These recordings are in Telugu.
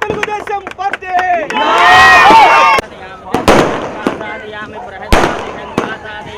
తెలుగుదేశం పార్టీ ఆసాదయామి బృహస్పతి సంవాసాదయామి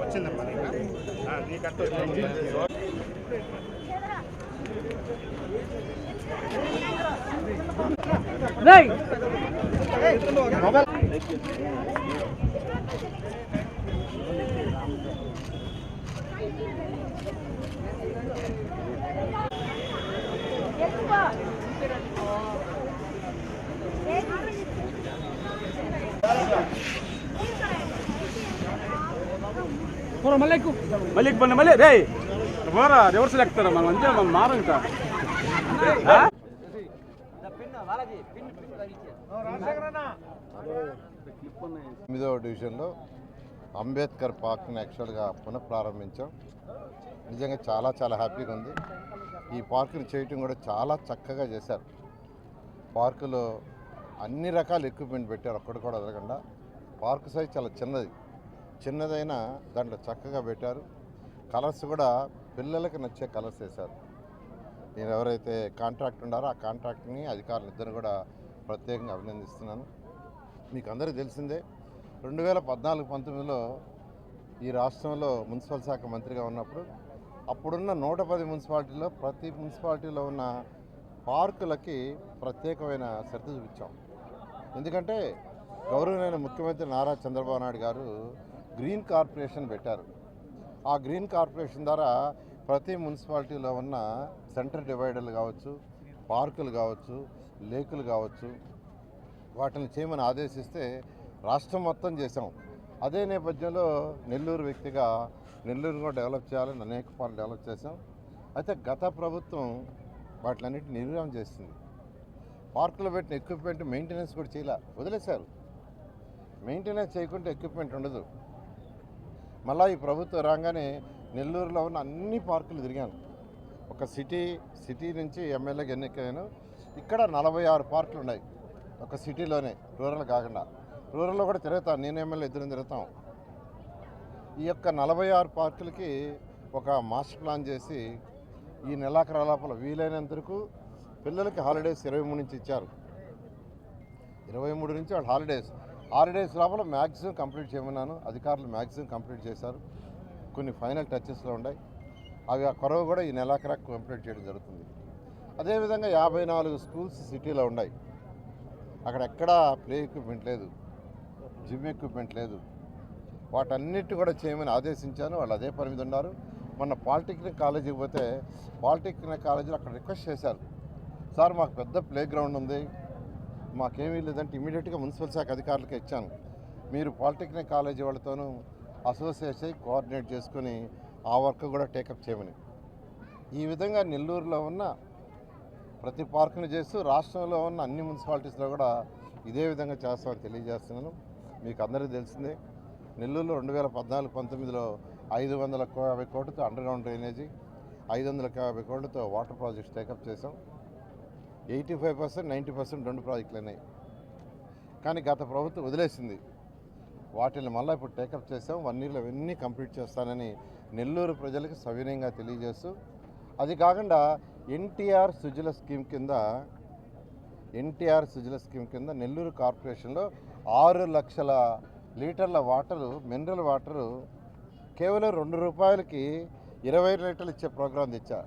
వచ్చిందమ్మా నీకు అట్ట మొబైల్ మళ్ళీ ಬಂದ మళ్ళీ రే పోరా రివర్స్ ఎక్కుతారా మనం అంతే మనం మారం ఇంకా. ఎనిమిదవ డివిజన్లో అంబేద్కర్ పార్క్ని యాక్చువల్గా పునఃప్రారంభించాం. నిజంగా చాలా చాలా హ్యాపీగా ఉంది. ఈ పార్కుని చేయటం కూడా చాలా చక్కగా చేశారు. పార్కులో అన్ని రకాల ఎక్విప్మెంట్ పెట్టారు అక్కడ కూడా వదలకుండా. పార్క్ సైజ్ చాలా చిన్నది. చిన్నదైనా దాంట్లో చక్కగా పెట్టారు. కలర్స్ కూడా పిల్లలకి నచ్చే కలర్స్ వేశారు. నేను ఎవరైతే కాంట్రాక్ట్ ఉన్నారో ఆ కాంట్రాక్ట్ని అధికారులు ఇద్దరు కూడా ప్రత్యేకంగా అభినందిస్తున్నాను. మీకు అందరికీ తెలిసిందే రెండు వేల పద్నాలుగు పంతొమ్మిదిలో ఈ రాష్ట్రంలో మున్సిపల్ శాఖ మంత్రిగా ఉన్నప్పుడు అప్పుడున్న నూట పది మున్సిపాలిటీలో ప్రతి మున్సిపాలిటీలో ఉన్న పార్కులకి ప్రత్యేకమైన శ్రద్ధ చూపించాం. ఎందుకంటే గౌరవనీయ ముఖ్యమంత్రి నారా చంద్రబాబు నాయుడు గారు గ్రీన్ కార్పొరేషన్ పెట్టారు. ఆ గ్రీన్ కార్పొరేషన్ ద్వారా ప్రతి మున్సిపాలిటీలో ఉన్న సెంటర్ డివైడర్లు కావచ్చు పార్కులు కావచ్చు లేకులు కావచ్చు వాటిని చేయమని ఆదేశిస్తే రాష్ట్రం మొత్తం చేసాం అదే నేపథ్యంలో నెల్లూరు వ్యక్తిగా నెల్లూరు కూడా డెవలప్ చేయాలని అనేక పనులు డెవలప్ చేసాం అయితే గత ప్రభుత్వం వాటిలన్నిటిని నిర్వహణ చేసింది. పార్కులో పెట్టిన ఎక్విప్మెంట్ మెయింటెనెన్స్ కూడా చేయలే? వదిలేశారు మెయింటెనెన్స్ చేయకుంటే ఎక్విప్మెంట్ ఉండదు. మళ్ళీ ఈ ప్రభుత్వం రాగానే నెల్లూరులో ఉన్న అన్ని పార్కులు తిరిగాను. ఒక సిటీ సిటీ నుంచి ఎమ్మెల్యేకి ఎన్నికయ్యాను ఇక్కడ నలభై ఆరు పార్కులు ఉన్నాయి. ఒక సిటీలోనే రూరల్ కాకుండా. రూరల్లో కూడా తిరుగుతాను. నేను ఎమ్మెల్యే ఇద్దరం తిరుగుతాం. ఈ యొక్క నలభై ఆరు పార్కులకి ఒక మాస్టర్ ప్లాన్ చేసి ఈ నెలాఖరు లోపల వీలైనంత వరకు పిల్లలకి హాలిడేస్ ఇరవై మూడు నుంచి ఇచ్చారు. ఇరవై మూడు నుంచి వాళ్ళు హాలిడేస్. హాలిడేస్ లోపల మ్యాక్సిమం కంప్లీట్ చేయమన్నాను. అధికారులు మ్యాక్సిమం కంప్లీట్ చేశారు. కొన్ని ఫైనల్ టచెస్లో ఉన్నాయి. అవి ఆ కొరవ కూడా ఈ నెలాఖరా కంప్లీట్ చేయడం జరుగుతుంది. అదేవిధంగా యాభై నాలుగు స్కూల్స్ సిటీలో ఉన్నాయి. అక్కడ ఎక్కడా ప్లే ఎక్విప్మెంట్ లేదు. జిమ్ ఎక్విప్మెంట్ లేదు. వాటన్నిటి కూడా చేయమని ఆదేశించాను. వాళ్ళు అదే పని మీద ఉన్నారు. మొన్న పాలిటెక్నిక్ కాలేజీకి పోతే పాలిటెక్నిక్ కాలేజీలో అక్కడ రిక్వెస్ట్ చేశారు. సార్ మాకు పెద్ద ప్లే గ్రౌండ్ ఉంది. మాకేమీ లేదంటే ఇమీడియట్గా మున్సిపల్ శాఖ అధికారులకు ఇచ్చాను. మీరు పాలిటెక్నిక్ కాలేజీ వాళ్ళతోనూ అసోసియేట్ అయ్యి కోఆర్డినేట్ చేసుకుని ఆ వర్క్ కూడా టేకప్ చేయమని. ఈ విధంగా నెల్లూరులో ఉన్న ప్రతి పార్కుని చేస్తూ రాష్ట్రంలో ఉన్న అన్ని మున్సిపాలిటీస్లో కూడా ఇదే విధంగా చేస్తామని తెలియజేస్తున్నాను. మీకు అందరికీ తెలిసిందే నెల్లూరులో రెండు వేల పద్నాలుగు పంతొమ్మిదిలో ఐదు వందల కో- యాభై కోట్లతో అండర్గ్రౌండ్ డ్రైనేజీ ఐదు వందల యాభై కోట్లతో వాటర్ ప్రాజెక్ట్స్ టేకప్ చేసాం eighty five percent ninety percent రెండు ప్రాజెక్టులు అయినాయి. కానీ గత ప్రభుత్వం వదిలేసింది. వాటిని మళ్ళీ ఇప్పుడు టేకప్ చేసాం వన్ ఇయర్లో అవన్నీ కంప్లీట్ చేస్తానని నెల్లూరు ప్రజలకు సవినయంగా తెలియజేస్తూ అది కాకుండా ఎన్టీఆర్ సుజల స్కీమ్ కింద ఎన్టీఆర్ సుజల స్కీమ్ కింద నెల్లూరు కార్పొరేషన్లో ఆరు లక్షల లీటర్ల వాటరు మినరల్ వాటరు కేవలం రెండు రూపాయలకి ఇరవై లీటర్లు ఇచ్చే ప్రోగ్రాం తెచ్చా.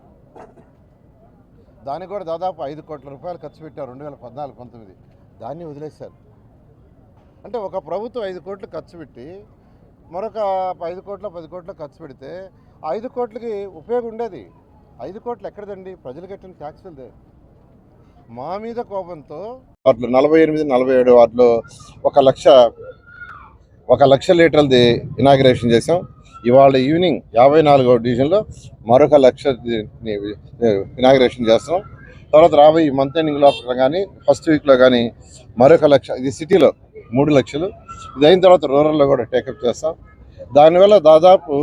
దానికి కూడా దాదాపు ఐదు కోట్ల రూపాయలు ఖర్చు పెట్టారు రెండు వేల పద్నాలుగు పంతొమ్మిది. దాన్ని వదిలేశారు. అంటే ఒక ప్రభుత్వం ఐదు కోట్లు ఖర్చు పెట్టి మరొక ఐదు కోట్ల పది కోట్ల ఖర్చు పెడితే ఐదు కోట్లకి ఉపయోగం ఉండేది. ఐదు కోట్లు ఎక్కడదండి? ప్రజలు కట్టిన ట్యాక్సులదే మా మీద కోపంతో వాటిలో నలభై ఎనిమిది నలభై ఏడు వాటిలో ఒక లక్ష ఒక లక్ష లీటర్లది ఇనాగ్రేషన్ చేసాం ఇవాళ ఈవినింగ్ యాభై నాలుగో డివిజన్లో మరొక లక్ష ఇనాగ్రేషన్ చేస్తాం తర్వాత రాబోయే ఈ మంత్ ఎండింగ్ లోపల కానీ ఫస్ట్ వీక్లో కానీ మరొక లక్ష ఇది సిటీలో మూడు లక్షలు. ఇది అయిన తర్వాత రూరల్లో కూడా టేకప్ చేస్తాం. దానివల్ల దాదాపు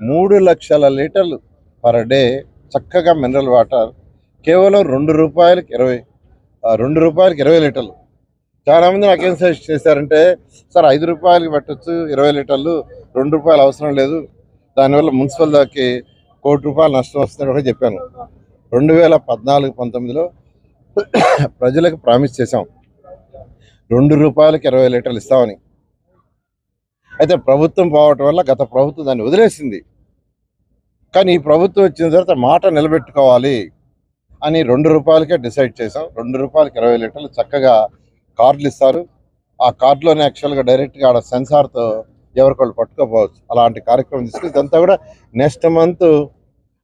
మూడు లక్షల లీటర్లు పర్ డే చక్కగా మినరల్ వాటర్ కేవలం రెండు రూపాయలకి ఇరవై రెండు రూపాయలకి ఇరవై లీటర్లు. చాలామంది నాకేం సజెస్ట్ చేశారంటే సార్ ఐదు రూపాయలకి పెట్టచ్చు ఇరవై లీటర్లు రెండు రూపాయలు అవసరం లేదు. దానివల్ల మున్సిపల్ దాకి కోటి రూపాయలు నష్టం వస్తుందని కూడా చెప్పాను. రెండు వేల పద్నాలుగు పంతొమ్మిదిలో ప్రజలకు ప్రామిస్ చేశాం. రెండు రూపాయలకి ఇరవై లీటర్లు ఇస్తామని. అయితే ప్రభుత్వం పోవటం వల్ల గత ప్రభుత్వం దాన్ని వదిలేసింది. కానీ ఈ ప్రభుత్వం వచ్చిన తర్వాత మాట నిలబెట్టుకోవాలి అని రెండు రూపాయలకే డిసైడ్ చేసాం రెండు రూపాయలకి ఇరవై లీటర్లు చక్కగా కార్డులు ఇస్తారు. ఆ కార్డులోనే యాక్చువల్గా డైరెక్ట్గా ఆడ సెన్సార్తో ఎవరికొకళ్ళు పట్టుకోపోవచ్చు. అలాంటి కార్యక్రమం తీసుకుని ఇదంతా కూడా నెక్స్ట్ మంత్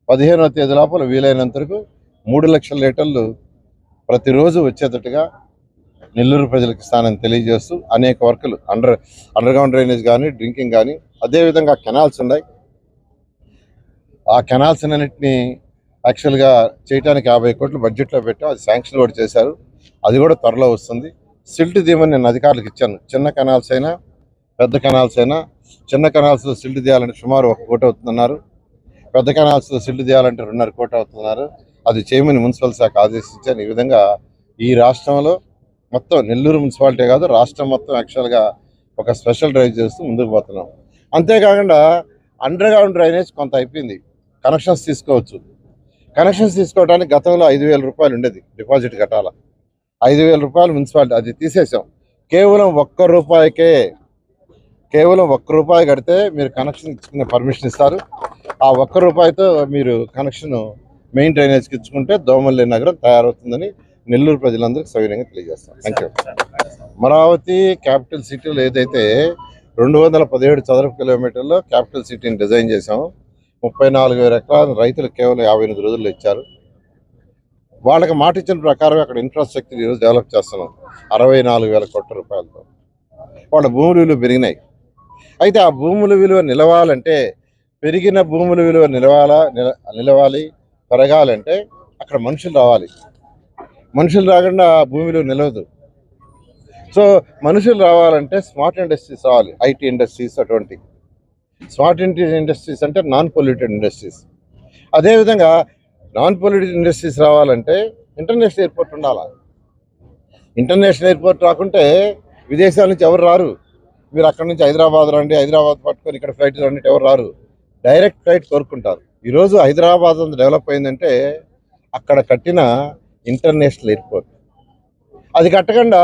పదిహేనవ తేదీ లోపల వీలైనంత వరకు మూడు లక్షల లీటర్లు ప్రతిరోజు వచ్చేటట్టుగా నెల్లూరు ప్రజలకు స్థానం తెలియజేస్తూ అనేక వర్కులు అండర్ అండర్ గ్రౌండ్ డ్రైనేజ్ కానీ డ్రింకింగ్ కానీ అదేవిధంగా కెనాల్స్ ఉన్నాయి. ఆ కెనాల్స్ అన్నింటినీ యాక్చువల్గా చేయడానికి యాభై కోట్లు బడ్జెట్లో పెట్టాం. అది శాంక్షన్ కూడా చేశారు. అది కూడా త్వరలో వస్తుంది. సిల్ట్ దీమని నేను అధికారులకు ఇచ్చాను. చిన్న కెనాల్స్ అయినా పెద్ద కెనాల్స్ అయినా చిన్న కెనాల్స్లో సిల్ట్ తీయాలంటే సుమారు ఒక కోటి అవుతుందన్నారు. పెద్ద కెనాల్స్లో సిల్ట్ తీయాలంటే రెండున్నర కోటి అవుతున్నారు అది చేయమని మున్సిపల్ శాఖ ఆదేశించాను ఈ విధంగా ఈ రాష్ట్రంలో మొత్తం నెల్లూరు మున్సిపాలిటీ కాదు రాష్ట్రం మొత్తం యాక్చువల్గా ఒక స్పెషల్ డ్రైవ్ చేస్తూ ముందుకు పోతున్నాం. అంతేకాకుండా అండర్ గ్రౌండ్ డ్రైనేజ్ కొంత అయిపోయింది. కనెక్షన్స్ తీసుకోవచ్చు. కనెక్షన్స్ తీసుకోవడానికి గతంలో ఐదు వేల రూపాయలు ఉండేది డిపాజిట్ కట్టాల ఐదు వేల రూపాయలు మున్సిపాలిటీ అది తీసేసాం. కేవలం ఒక్క రూపాయికే కేవలం ఒక్క రూపాయి కడితే మీరు కనెక్షన్ ఇచ్చుకునే పర్మిషన్ ఇస్తారు. ఆ ఒక్క రూపాయితో మీరు కనెక్షన్ మెయిన్ డ్రైనేజ్కి ఇచ్చుకుంటే దోమల్లి నగరం తయారవుతుందని నెల్లూరు ప్రజలందరికీ సవినయంగా తెలియజేస్తాం. థ్యాంక్ యూ అమరావతి క్యాపిటల్ సిటీలో ఏదైతే రెండు వందల పదిహేడు చదరపు కిలోమీటర్లో క్యాపిటల్ సిటీని డిజైన్ చేసాము ముప్పై నాలుగు వేల ఎకరాలు రైతులు కేవలం యాభై ఎనిమిది రోజుల్లో ఇచ్చారు. వాళ్ళకి మాట ఇచ్చిన ప్రకారం అక్కడ ఇన్ఫ్రాస్ట్రక్చర్ ఈరోజు డెవలప్ చేస్తున్నాం. అరవై నాలుగు వేల కోట్ల రూపాయలతో. వాళ్ళ భూముల పెరిగినాయి. అయితే ఆ భూముల విలువ నిలవాలంటే పెరిగిన భూముల విలువ నిలవాలా నిల నిలవాలి పెరగాలంటే అక్కడ మనుషులు రావాలి. మనుషులు రాకుండా ఆ భూమి విలువ నిలవదు. సో మనుషులు రావాలంటే స్మార్ట్ ఇండస్ట్రీస్ రావాలి. ఐటీ ఇండస్ట్రీస్ అటువంటి. స్మార్ట్ ఇండస్ట్రీస్ అంటే నాన్ పొల్యూటెడ్ ఇండస్ట్రీస్. అదేవిధంగా నాన్ పొల్యూటెడ్ ఇండస్ట్రీస్ రావాలంటే ఇంటర్నేషనల్ ఎయిర్పోర్ట్ ఉండాలి? ఇంటర్నేషనల్ ఎయిర్పోర్ట్ రాకుంటే విదేశాల నుంచి ఎవరు రారు? మీరు అక్కడ నుంచి హైదరాబాద్ రండి హైదరాబాద్ పట్టుకొని ఇక్కడ ఫ్లైట్ రండి ఎవరు రారు. డైరెక్ట్ ఫ్లైట్ కోరుకుంటారు. ఈరోజు హైదరాబాద్ అంత డెవలప్ అయిందంటే అక్కడ కట్టిన ఇంటర్నేషనల్ ఎయిర్పోర్ట్ అది కట్టకుండా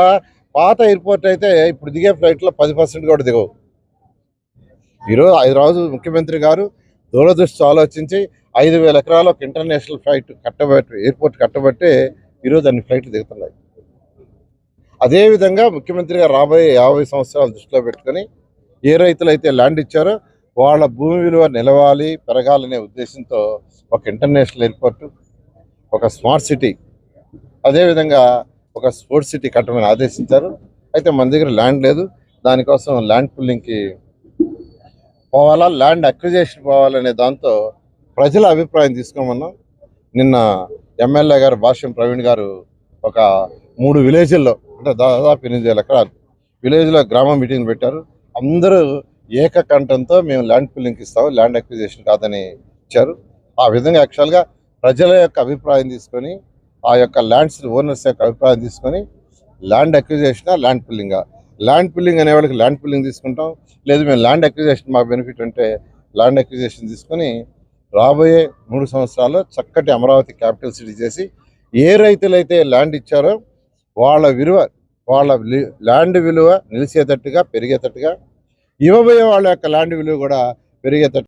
పాత ఎయిర్పోర్ట్ అయితే ఇప్పుడు దిగే ఫ్లైట్లో పది పర్సెంట్ కూడా దిగవు. ఈరోజు హైదరాబాద్ ముఖ్యమంత్రి గారు దూరదృష్టి ఆలోచించి ఐదు వేల ఎకరాలకు ఇంటర్నేషనల్ ఫ్లైట్ కట్టబెట్టి ఎయిర్పోర్ట్ కట్టబట్టి ఈరోజు అన్ని ఫ్లైట్లు దిగుతున్నాయి. అదేవిధంగా ముఖ్యమంత్రిగా రాబోయే యాభై సంవత్సరాలు దృష్టిలో పెట్టుకొని ఏ రైతులైతే ల్యాండ్ ఇచ్చారో వాళ్ళ భూమి విలువ నిలవాలి పెరగాలనే ఉద్దేశంతో ఒక ఇంటర్నేషనల్ ఎయిర్పోర్ట్ ఒక స్మార్ట్ సిటీ అదేవిధంగా ఒక స్పోర్ట్స్ సిటీ కట్టమని ఆదేశించారు. అయితే మన దగ్గర ల్యాండ్ లేదు. దానికోసం ల్యాండ్ పుల్లింగ్కి పోవాలా ల్యాండ్ అక్విజేషన్ పోవాలనే దాంతో ప్రజల అభిప్రాయం తీసుకోమన్నాం. నిన్న ఎమ్మెల్యే గారు భాష్యం ప్రవీణ్ గారు ఒక మూడు విలేజ్ల్లో అంటే దాదాపు ఎనిమిది వేల ఎకరాలు. విలేజ్లో గ్రామ మీటింగ్ పెట్టారు. అందరూ ఏకకంఠంతో మేము ల్యాండ్ పుల్లింగ్కి ఇస్తాము ల్యాండ్ అక్విజిషన్ కాదని ఇచ్చారు. ఆ విధంగా యాక్చువల్గా ప్రజల యొక్క అభిప్రాయం తీసుకొని ఆ యొక్క ల్యాండ్స్ ఓనర్స్ యొక్క అభిప్రాయం తీసుకొని ల్యాండ్ అక్విజిషన్ ల్యాండ్ పుల్లింగా ల్యాండ్ పుల్లింగ్ అనే వాళ్ళకి ల్యాండ్ పుల్లింగ్ తీసుకుంటాం. లేదు మేము ల్యాండ్ అక్విజిషన్ మాకు బెనిఫిట్ అంటే ల్యాండ్ అక్విజిషన్ తీసుకొని రాబోయే మూడు సంవత్సరాల్లో చక్కటి అమరావతి క్యాపిటల్ సిటీ చేసి ఏ రైతులైతే ల్యాండ్ ఇచ్చారో వాళ్ళ విలువ వాళ్ళ ల్యాండ్ విలువ నిలిచేటట్టుగా పెరిగేటట్టుగా ఇవ్వబోయే వాళ్ళ యొక్క ల్యాండ్ విలువ కూడా పెరిగేటట్టు